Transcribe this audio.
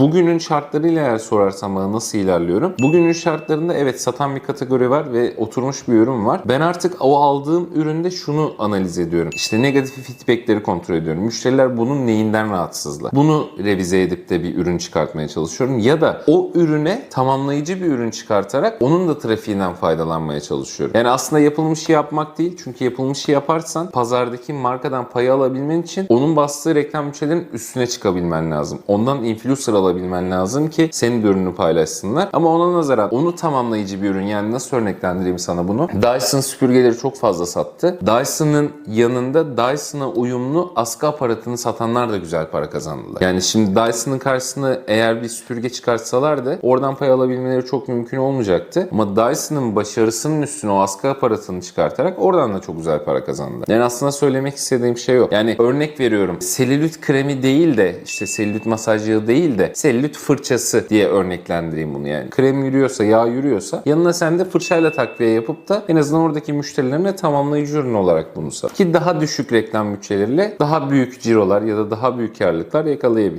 bugünün şartlarıyla eğer sorarsan bana nasıl ilerliyorum? Bugünün şartlarında evet satan bir kategori var ve oturmuş bir ürün var. Ben artık o aldığım üründe şunu analiz ediyorum. İşte negatif feedbackleri kontrol ediyorum. Müşteriler bunun neyinden rahatsızlar? Bunu revize edip de bir ürün çıkartmaya çalışıyorum. Ya da o ürüne tamamlayıcı bir ürün çıkartarak onun da trafiğinden faydalanmaya çalışıyorum. Yani aslında yapılmışı yapmak değil. Çünkü yapılmışı yaparsan pazardaki markadan payı alabilmen için onun bastığı reklam bütçelerinin üstüne çıkabilmen lazım. Ondan influencer alabilmen lazım ki senin de ürünü paylaşsınlar. Ama ona nazaran onu tamamlayıcı bir ürün yani nasıl örneklendireyim sana bunu? Dyson süpürgeleri çok fazla sattı. Dyson'ın yanında Dyson'a uyumlu askı aparatını satanlar da güzel para kazandılar. Yani şimdi Dyson'ın karşısına eğer bir süpürge çıkartsalardı oradan pay alabilmeleri çok mümkün olmayacaktı. Ama Dyson'ın başarısının üstüne o askı aparatını çıkartarak oradan da çok güzel para kazandılar. Yani aslında söylemek istediğim şey o. Yani örnek veriyorum. Selülit kremi değil de işte selülit masaj yağı değil de selülit fırçası diye örneklendireyim bunu yani. Krem yürüyorsa, yağ yürüyorsa yanına sen de fırçayla takviye yapıp da en azından oradaki müşterilerine tamamlayıcı ürün olarak bunu sat. Ki daha düşük reklam bütçeleriyle daha büyük cirolar ya da daha büyük karlılıklar yakalayabilir.